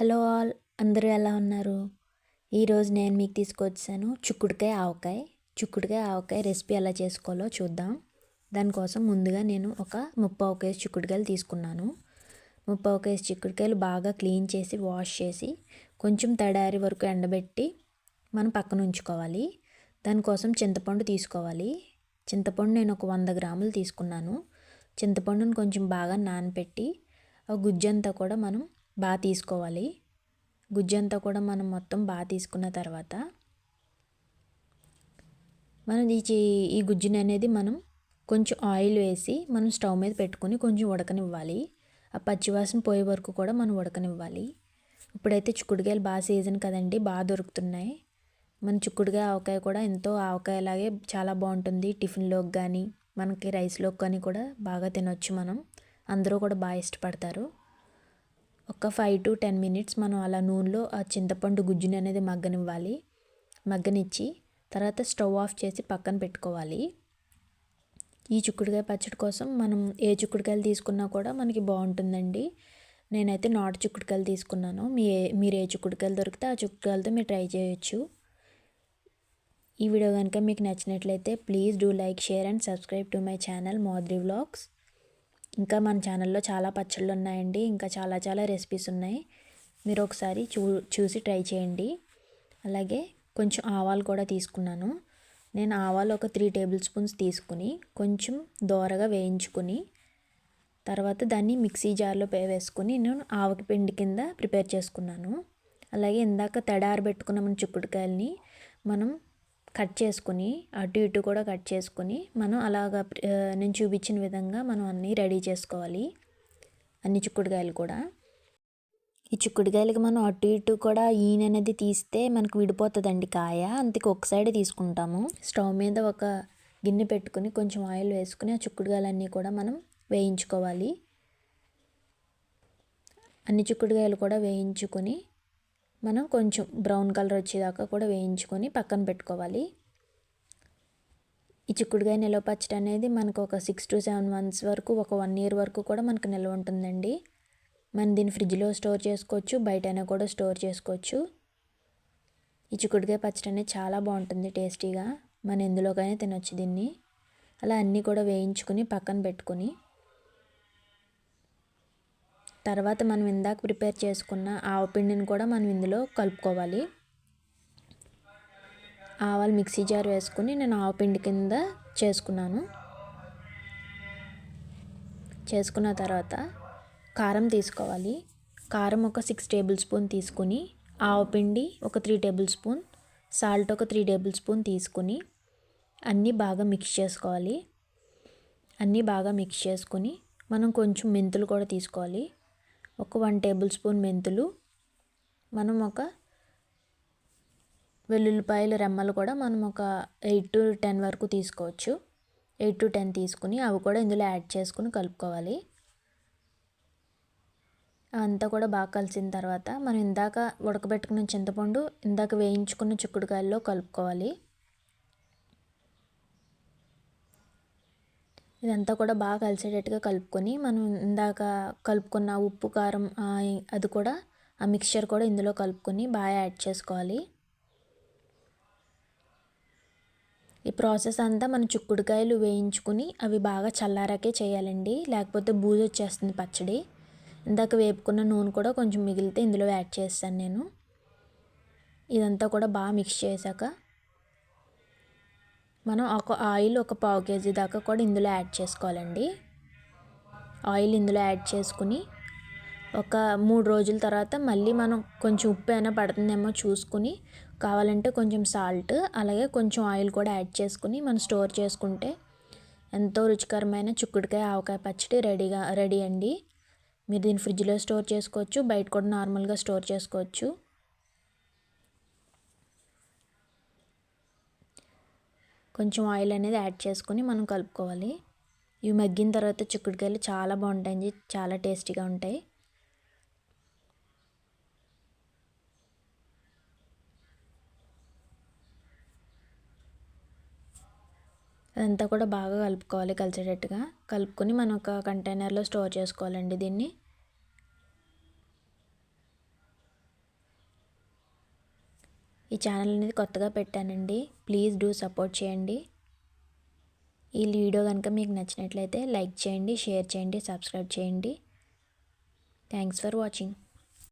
Hello all అందరూ ఎలా ఉన్నారు? ఈరోజు నేను మీకు తీసుకొచ్చాను చుక్కుడుకాయ ఆవకాయ. చుక్కుడుకాయ ఆవకాయ రెసిపీ ఎలా చేసుకోవాలో చూద్దాం. దానికోసం ముందుగా నేను ఒక ముప్పావు కేజీ చిక్కుడుకాయలు తీసుకున్నాను. ముప్పావు కేజీ చిక్కుడుకాయలు బాగా క్లీన్ చేసి వాష్ చేసి కొంచెం తడారి వరకు ఎండబెట్టి మనం పక్కన ఉంచుకోవాలి. దానికోసం చింతపండు తీసుకోవాలి. చింతపండు నేను ఒక వంద గ్రాములు తీసుకున్నాను. చింతపండును కొంచెం బాగా నానపెట్టి ఆ గుజ్జంతా కూడా మనం బాగా తీసుకోవాలి. గుజ్జంతా కూడా మనం మొత్తం బాగా తీసుకున్న తర్వాత మనం ఈ ఈ గుజ్జుని అనేది మనం కొంచెం ఆయిల్ వేసి మనం స్టవ్ మీద పెట్టుకొని కొంచెం ఉడకనివ్వాలి. ఆ పచ్చివాసన పోయే వరకు కూడా మనం ఉడకనివ్వాలి. ఇప్పుడైతే చిక్కుడుకాయలు బాగా సీజన్ కదండి బాగా దొరుకుతున్నాయి. మన చిక్కుడుకాయ ఆవకాయ కూడా ఎంతో ఆవకాయలాగే చాలా బాగుంటుంది. టిఫిన్లోకి కానీ మనకి రైస్లోకి కానీ కూడా బాగా తినొచ్చు మనం. అందరూ కూడా బాగా ఇష్టపడతారు. ఒక ఫైవ్ టు టెన్ మినిట్స్ మనం అలా నూనెలో ఆ చింతపండు గుజ్జుని అనేది మగ్గనివ్వాలి. మగ్గనిచ్చి తర్వాత స్టవ్ ఆఫ్ చేసి పక్కన పెట్టుకోవాలి. ఈ చిక్కుడుకాయ పచ్చడి కోసం మనం ఏ చిక్కుడుకాయలు తీసుకున్నా కూడా మనకి బాగుంటుందండి. నేనైతే నాటు చిక్కుడుకాయలు తీసుకున్నాను. మీ మీరు ఏ చిక్కుడుకాయలు దొరికితే ఆ చిక్కుడుకాయలతో మీరు ట్రై చేయొచ్చు. ఈ వీడియో కనుక మీకు నచ్చినట్లయితే please do like share and subscribe to my channel Madhuri vlogs. ఇంకా మన ఛానల్లో చాలా పచ్చళ్ళు ఉన్నాయండి. ఇంకా చాలా చాలా రెసిపీస్ ఉన్నాయి. మీరు ఒకసారి చూ చూసి ట్రై చేయండి. అలాగే కొంచెం ఆవాలు కూడా తీసుకున్నాను. నేను ఆవాలు ఒక త్రీ టేబుల్ స్పూన్స్ తీసుకుని కొంచెం దోరగా వేయించుకుని తర్వాత దాన్ని మిక్సీ జార్లో వేసుకుని నేను ఆవకి పిండి కింద ప్రిపేర్ చేసుకున్నాను. అలాగే ఇందాక తడారబెట్టుకున్న మన చిక్కుడుకాయలని మనం కట్ చేసుకుని అటు ఇటు కూడా కట్ చేసుకుని మనం అలాగా నేను చూపించిన విధంగా మనం అన్నీ రెడీ చేసుకోవాలి. అన్ని చిక్కుడుకాయలు కూడా. ఈ చిక్కుడుకాయలకి మనం అటు ఇటు కూడా ఈయన అనేది తీస్తే మనకు విడిపోతుందండి కాయ. అందుకే ఒక సైడ్ తీసుకుంటాము. స్టవ్ మీద ఒక గిన్నె పెట్టుకుని కొంచెం ఆయిల్ వేసుకుని ఆ చిక్కుడుకాయలన్నీ కూడా మనం వేయించుకోవాలి. అన్ని చిక్కుడుకాయలు కూడా వేయించుకొని మనం కొంచెం బ్రౌన్ కలర్ వచ్చేదాకా కూడా వేయించుకొని పక్కన పెట్టుకోవాలి. ఈ చిక్కుడుకాయ నిల్వ పచ్చడి అనేది మనకు ఒక సిక్స్ టు సెవెన్ మంత్స్ వరకు ఒక వన్ ఇయర్ వరకు కూడా మనకు నిల్వ ఉంటుందండి. మనం దీన్ని ఫ్రిడ్జ్లో స్టోర్ చేసుకోవచ్చు బయటైనా కూడా స్టోర్ చేసుకోవచ్చు. ఈ చిక్కుడుకాయ పచ్చడి అనేది చాలా బాగుంటుంది టేస్టీగా. మన ఎందులోకైనా తినొచ్చు దీన్ని. అలా అన్నీ కూడా వేయించుకొని పక్కన పెట్టుకొని తర్వాత మనం ఇందాక ప్రిపేర్ చేసుకున్న ఆవపిండిని కూడా మనం ఇందులో కలుపుకోవాలి. ఆవాలు మిక్సీ జార్ వేసుకుని నేను ఆవపిండి కింద చేసుకున్నాను. చేసుకున్న తర్వాత కారం తీసుకోవాలి. కారం ఒక సిక్స్ టేబుల్ స్పూన్ తీసుకుని ఆవపిండి ఒక త్రీ టేబుల్ స్పూన్ సాల్ట్ ఒక త్రీ టేబుల్ స్పూన్ తీసుకుని అన్నీ బాగా మిక్స్ చేసుకోవాలి. అన్నీ బాగా మిక్స్ చేసుకొని మనం కొంచెం మెంతులు కూడా తీసుకోవాలి. ఒక వన్ టేబుల్ స్పూన్ మెంతులు. మనం ఒక వెల్లుల్లిపాయల రెమ్మలు కూడా మనం ఒక ఎయిట్ టు టెన్ వరకు తీసుకోవచ్చు. ఎయిట్ టు టెన్ తీసుకుని అవి కూడా ఇందులో యాడ్ చేసుకుని కలుపుకోవాలి. అంతా కూడా బాగా కలిసిన తర్వాత మనం ఇందాక ఉడకబెట్టుకున్న చింతపండు ఇందాక వేయించుకున్న చిక్కుడుకాయల్లో కలుపుకోవాలి. ఇదంతా కూడా బాగా కలిసేటట్టుగా కలుపుకొని మనం ఇందాక కలుపుకున్న ఉప్పు కారం అది కూడా ఆ మిక్చర్ కూడా ఇందులో కలుపుకొని బాగా యాడ్ చేసుకోవాలి. ఈ ప్రాసెస్ అంతా మన చుక్కుడుకాయలు వేయించుకుని అవి బాగా చల్లారాకే చేయాలండి. లేకపోతే బూజు వచ్చేస్తుంది పచ్చడి. ఇందాక వేపుకున్న నూనె కూడా కొంచెం మిగిలితే ఇందులో యాడ్ చేస్తాను నేను. ఇదంతా కూడా బాగా మిక్స్ చేశాక మనం ఒక ఆయిల్ ఒక పావు కేజీ దాకా కూడా ఇందులో యాడ్ చేసుకోవాలండి. ఆయిల్ ఇందులో యాడ్ చేసుకుని ఒక మూడు రోజుల తర్వాత మళ్ళీ మనం కొంచెం ఉప్పు అయినా పడుతుందేమో చూసుకుని కావాలంటే కొంచెం సాల్ట్ అలాగే కొంచెం ఆయిల్ కూడా యాడ్ చేసుకుని మనం స్టోర్ చేసుకుంటే ఎంతో రుచికరమైన చిక్కుడుకాయ ఆవకాయ పచ్చడి రెడీగా రెడీ అండి. మీరు దీన్ని ఫ్రిడ్జ్లో స్టోర్ చేసుకోవచ్చు బయట కూడా నార్మల్గా స్టోర్ చేసుకోవచ్చు. కొంచెం ఆయిల్ అనేది యాడ్ చేసుకొని మనం కలుపుకోవాలి. ఇవి మగ్గిన తర్వాత చిక్కుడుకాయలు చాలా బాగుంటాయి. చాలా టేస్టీగా ఉంటాయి. అదంతా కూడా బాగా కలుపుకోవాలి కలిసేటట్టుగా. కలుపుకొని మనం ఒక కంటైనర్లో స్టోర్ చేసుకోవాలండి దీన్ని. ఈ ఛానల్ అనేది కొత్తగా పెట్టానండి. ప్లీజ్ డూ సపోర్ట్ చేయండి. ఈ వీడియో కనుక మీకు నచ్చినట్లయితే లైక్ చేయండి షేర్ చేయండి సబ్స్క్రైబ్ చేయండి. Thanks for watching